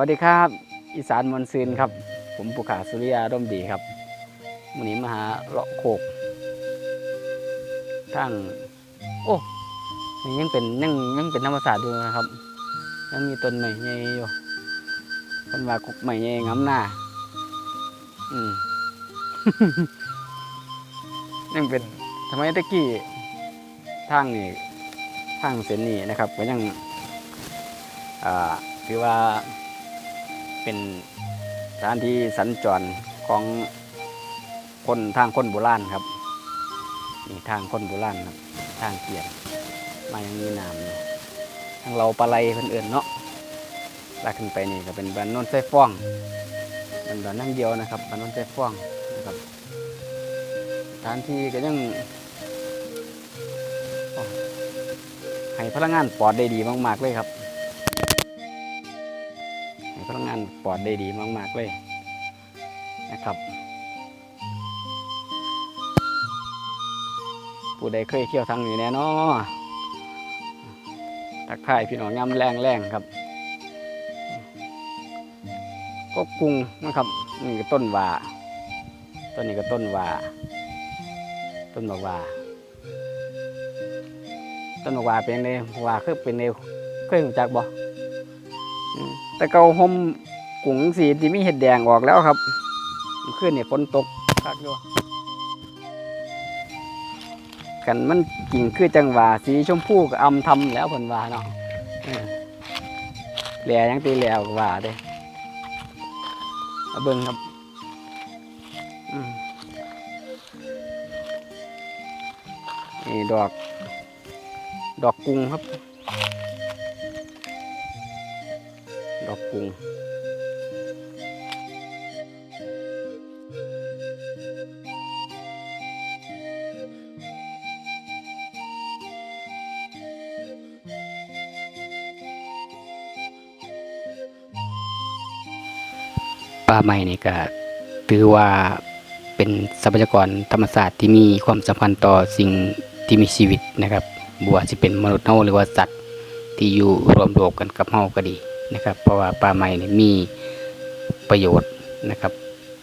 วัสดีครับ อีสานมอนซืนครับ ผมปุขาสุริยาร่มดีครับวันนี้มาหาเลาะโคกทางโอ้นี่ยังเป็นยังยังเป็นธรรมศาสตร์อยู่นะครับ ยังมีต้นใหม่ใหญ่อยู่เป็นว่ากกใหม่ใหญ่งำหน้า อืมยังเป็นทำไมตะกี้ทางนี่ทางเส้นนี้นะครับ ก็ยังอ่าถือว่า เป็นสถานที่สัญจรของคนทางคนโบราณครับนี่ทางคนโบราณครับทางเกียรมายังมีน้ำอยู่ทางเราปลาไหลเพิ่นเอื่นเนาะลากขึ้นไปนี่ก็เป็นบ้านโนนไส้ฟ้องเป็นบ้านนั่งเดียวนะครับบ้านโนนไส้ฟ้องนะครับสถานที่ก็ยังให้พลังงานปลอดได้ดีมาก ๆ เลยครับ พลังงานปลอดได้ดีมาก ๆ เลยนะครับ ผู้ใดเคยเที่ยวทางนี้แน่นอทักทายพี่น้องย้ำแรงแรงครับ ก็กรุงนะครับนี่ก็ต้นว่าต้นนี้ก็ต้นว่าต้นบอกว่าต้นบอกว่าเป็นเลยว่าคือเป็นเลยเคยรู้จักบ่อ แต่เกาห่มกุ้งสีที่มีเห็ดแดงออกแล้วครับเมื่อคืนเนี่ยฝนตกคักอยู่กันมันกิ่งคือจังหวะสีชมพูกับอำทำแล้วผลว่าเนาะเออแหล่ยังตีแหล้วว่าเด้มาเบิ่งครับอืมนี่ดอก ดอกกุ้งครับ ดอกกุ้งป่าไม้นี่ก็ถือว่าเป็นทรัพยากรธรรมศาสตร์ที่มีความสำคัญต่อสิ่งที่มีชีวิตนะครับบัวจะเป็นมนุษย์เฮาหรือว่าสัตว์ที่อยู่รวมโลกกันกับเฮาก็ดี นะครับเพราะว่าป่าไม้นี่มีประโยชน์นะครับ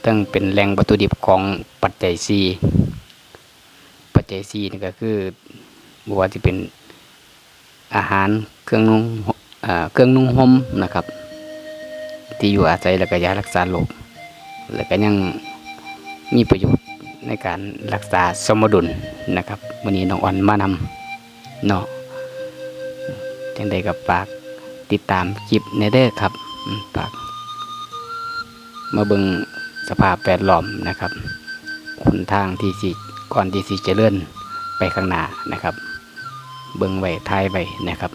ตั้งเป็นแหล่งวัตถุดิบของปัจจัยซีปัจจัยซีนี่ก็คือบัวาที่เป็นอาหารเครื่องนุ่งเครื่องนุ่งห่มนะครับ ที่อยู่อาศัยแล้วก็ยารักษาโรคแล้วก็ยังมีประโยชน์ในการรักษาสมดุลนะครับวันนี้น้องอ่อนมานำเนาะจังใดกับปาก ติดตามคลิปในเด้อครับฝากมาเบิงสภาพแวดล้อมนะครับคุณทางที่สิก่อนที่สิเจริญไปข้างหน้านะครับ เบิงไว้ทายไว้นะครับ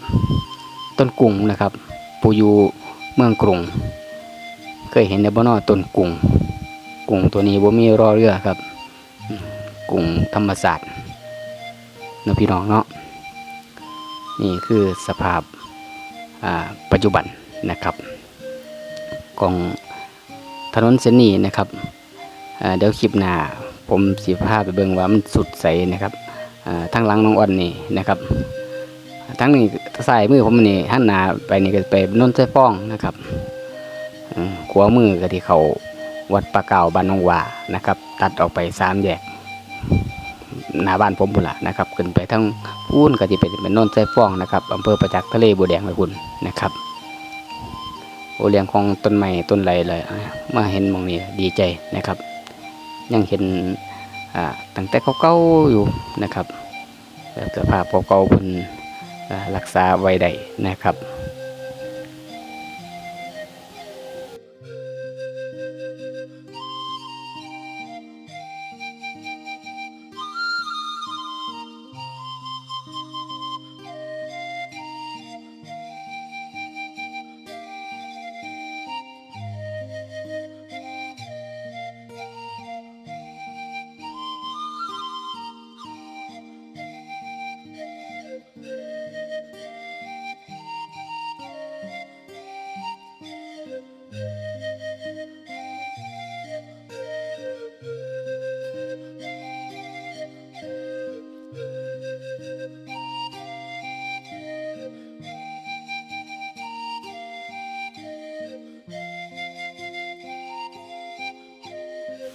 ต้นกุ้งนะครับปูยูเมืองกรุง เคยเห็นในบ่อนอต้นกุ้งกุ้งตัวนี้บ่มีรอเรือครับกุ้งธรรมศาสตร์นะพี่น้องเนาะนี่คือสภาพอ่า ปัจจุบันนะครับของถนนเส้นนี้นะครับเดี๋ยวคลิปหน้าผมสีภาพไปเบิ่งว่ามันสุดใสนะครับทั้งหลังน้องอ่อนนี่นะครับทั้งนี้ใสายมือผมนี่หันหน้าไปนี่ก็ไปโนนไส้ฟ้องนะครับขวามือก็ที่เขาวัดปลาเก่าบ้านนองวานะครับ ตัดออกไปสามแยก หน้าบ้านผมพุ่นละนะครับขึ้นไปทั้งพูนก็จะเป็นเป็นโนนไส้ฟ้องนะครับอำเภอประจักษ์ทะเลบัวแดงเลยคุณนะครับโอเลี้ยงของต้นไม้ต้นไรเลยอะมาเห็นมองนี้ดีใจนะครับ ยังเห็นตั้งแต่เก่าๆอยู่นะครับแล้วสภาพเก่าๆเป็นรักษาไว้ได้นะครับ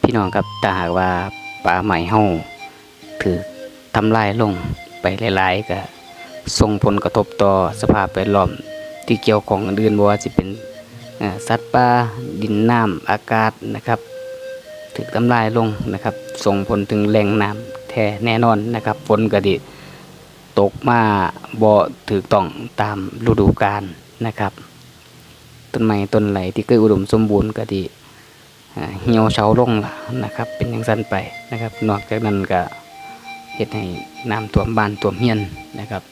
พี่น้องครับถ้าหากว่าป่าใหม่เฮาถือทำลายลงไปหลายๆก็ส่งผลกระทบต่อสภาพแวดล้อมที่เกี่ยวของอื่นๆบ่ว่าสิเป็นสัตว์ป่าดินน้ำอากาศนะครับถูกทำลายลงนะครับ ส่งผลถึงแหล่งน้ำแท้แน่นอนนะครับฝนก็ดิตกมาบ่ถูกต้องตามฤดูกาลนะครับ ต้นไม้ต้นไหลที่เคยอุดมสมบูรณ์ก็ดี เหี่ยวเฉาลงล่ะนะครับ เป็นอย่างสั้นไปนะครับ นอกจากนั้นก็เฮ็ดให้น้ำท่วมบ้านท่วมเฮียนนะครับ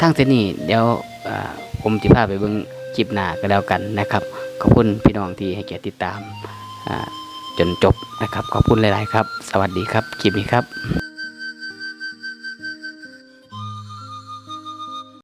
ทางเส้นนี้เดี๋ยวผมจะพาไปเบิ้งจิบหน้าก็แล้วกันนะครับ ขอบคุณพี่น้องที่ให้เกียรติติดตามจนจบนะครับ ขอบคุณหลาย ๆ ครับ สวัสดีครับคลิปนี้ครับ